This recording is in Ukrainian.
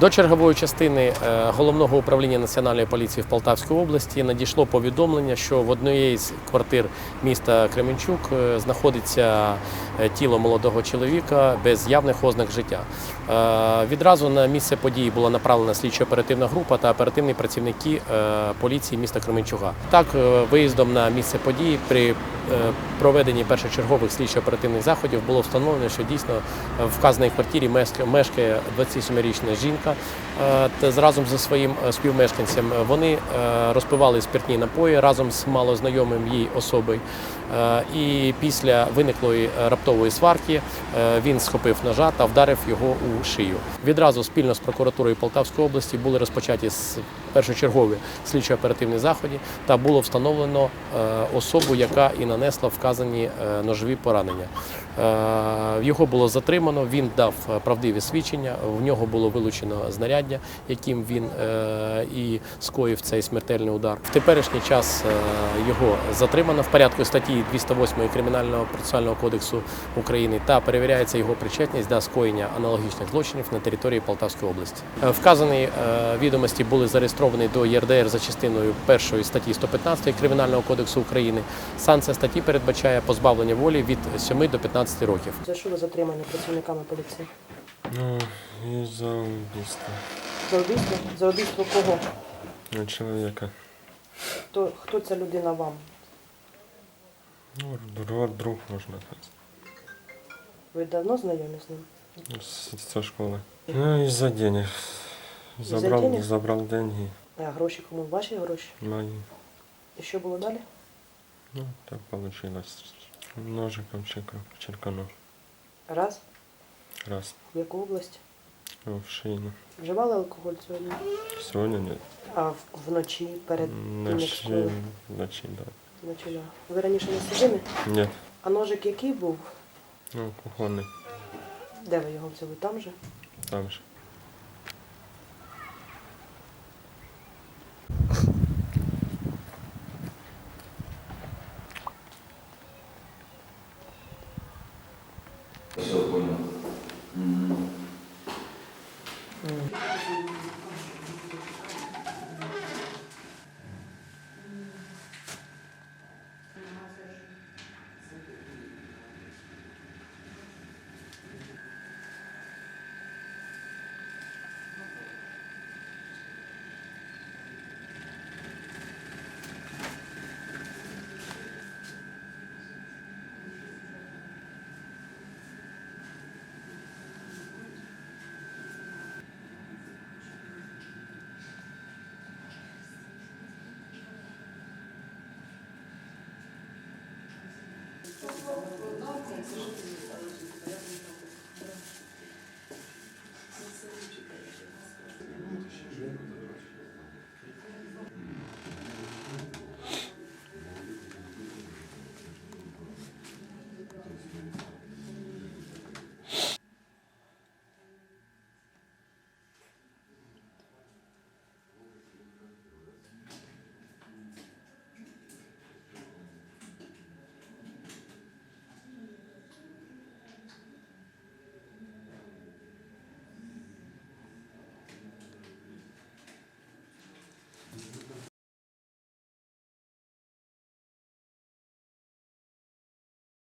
До чергової частини е, головного управління національної поліції в Полтавській області надійшло повідомлення, що в однієї з квартир міста Кременчук е, знаходиться е, тіло молодого чоловіка без явних ознак життя. Відразу на місце події була направлена слідчо-оперативна група та оперативні працівники поліції міста Кременчуга. Так, виїздом на місце події при проведенні першочергових слідчо-оперативних заходів було встановлено, що дійсно е, в вказаній квартирі мешкає 27-річна жінка е, та разом зі своїм е, співмешканцем. Вони е, розпивали спиртні напої разом з малознайомим їй особою. Е, І після виниклої е, раптової сварки е, він схопив ножа та вдарив його у шию. Відразу спільно з прокуратурою Полтавської області були розпочаті першочергові слідчо-оперативні заходи та було встановлено е, особу, яка і нанесла вказані е, ножові поранення. Е, Його було затримано, він дав е, правдиві свідчення. В нього було вилучено знаряддя, яким він і скоїв цей смертельний удар. В теперішній час його затримано в порядку статті 208 Кримінального процесуального кодексу України та перевіряється його причетність до скоєння аналогічних злочинів на території Полтавської області. Вказані відомості були зареєстровані до ЄРДР за частиною першої статті 115 Кримінального кодексу України. Санкція статті передбачає позбавлення волі від 7 до 15 років. За що ви затримані працівниками поліції? Ну, і за убийство За вбивство? За вбивство кого? ну, чоловіка. Хто, хто ця людина вам? Ну, друг, друг можна сказати. Ви давно знайомі з ним? З, зі школи. Ну, і за денег. Із-за денег? забрав деньги А гроші кому? Ваші гроші? мої. І що було далі? Ну, так получилось. Ножиком чекав, черканув. Раз? Раз. В яку область? Ну, в шину. Вживали алкоголь сьогодні? Сьогодні ні. А в- вночі перед тим, як Вночі, школи? вночі, да. Вночі, да. Ви раніше не служили? Ні. А ножик який був? Ну, кухонний. Де ви його взяли? Там же? Там же. Одна це жити.